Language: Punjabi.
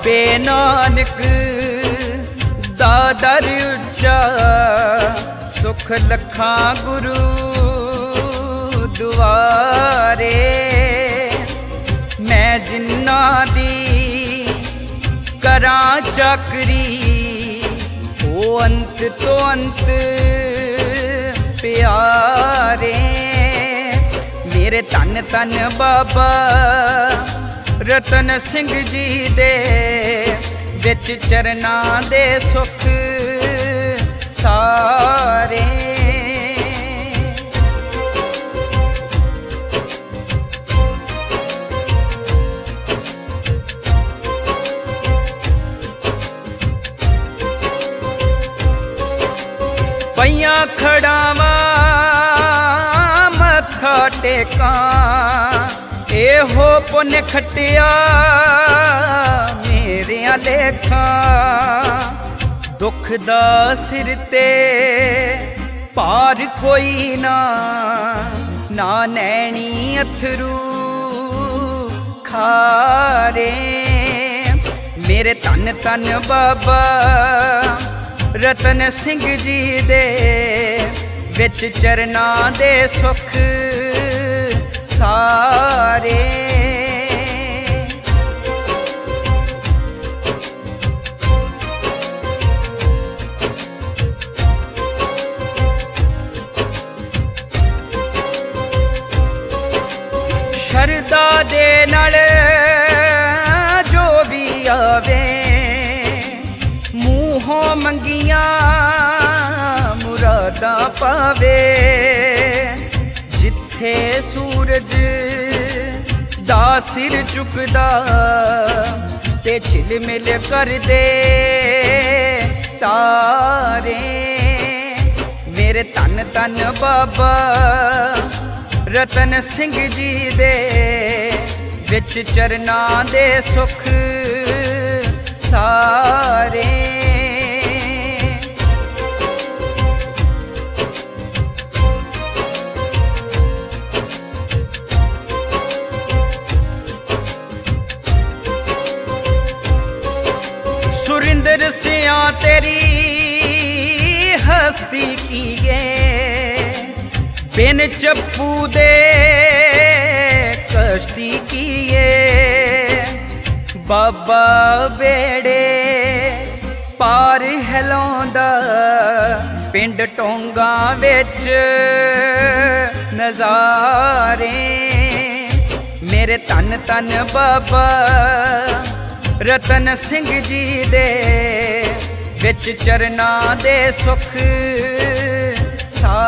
ਬਾਬੇ ਨਾਨਕ ਦਾ ਦਰ ਉੱਚਾ, ਸੁਖ ਲੱਖਾਂ ਗੁਰੂ ਦੁਆਰੇ। ਮੈਂ ਜਿੰਨਾ ਦੀ ਕਰਾਂ ਚੱਕਰੀ, ਉਹ ਅੰਤ ਤੋਂ ਅੰਤ ਪਿਆਰੇ। ਮੇਰੇ ਤਨ ਧੰਨ ਬਾਬਾ ਰਤਨ ਸਿੰਘ ਜੀ ਦੇ ਵਿੱਚ ਚਰਨਾਂ ਦੇ ਸੁਖ ਸਾਰੇ। ਪਈਆਂ ਖੜਾਵਾਂ ਮੱਥਾ ਟੇਕਾਂ ਇਹੋ ਪੁੰਨ ਖਟਿਆ ਮੇਰਿਆਂ ਲੇਖਾਂ। ਦੁੱਖ ਦਾ ਸਿਰ ਤੇ ਭਾਰ ਕੋਈ ਨਾ ਨਾ ਨੈਣੀ ਅਥਰੂ ਖਾਰੇ। ਮੇਰੇ ਤਨ ਤਨ ਬਾਬਾ ਰਤਨ ਸਿੰਘ ਜੀ ਦੇ ਵਿੱਚ ਚਰਨਾਂ ਦੇ ਸੁਖ ਸ਼ਰਦਾ ਦੇ ਨਾਲ ਜੋ ਵੀ ਆਵੇ। ਮੂੰਹੋਂ ਮੰਗੀਆਂ ਮੁਰਾਦਾਂ ਪਾਵੇ। ਜਿੱਥੇ ਸੂਰਜ ਦਾ ਸਿਰ ਝੁਕਦਾ, ਤੇ ਝਿਲਮਿਲ ਕਰਦੇ ਤਾਰੇ। ਮੇਰੇ ਤਨ ਤਨ ਬਾਬਾ ਰਤਨ ਸਿੰਘ ਜੀ ਦੇ ਵਿੱਚ ਚਰਨਾਂ ਦੇ ਸੁਖ ਸਾਰੇ। ਸੁਰਿੰਦਰ ਸਿਆ ਤੇਰੀ ਹਸਤੀ ਕੀਏ ਬਿਨ ਚੱਪੂ ਦੇ ਕਸ਼ਤੀ ਕੀਏ। ਬਾਬਾ ਬੇੜੇ ਪਾਰ ਹਿਲਾਉਂਦਾ ਪਿੰਡ ਟੋਂਗਾ ਵਿੱਚ ਨਜ਼ਾਰੇ। ਮੇਰੇ ਤਨ ਤਨ ਬਾਬਾ ਰਤਨ ਸਿੰਘ ਜੀ ਦੇ ਵਿੱਚ ਚਰਨਾਂ ਦੇ ਸੁਖ ਸਾ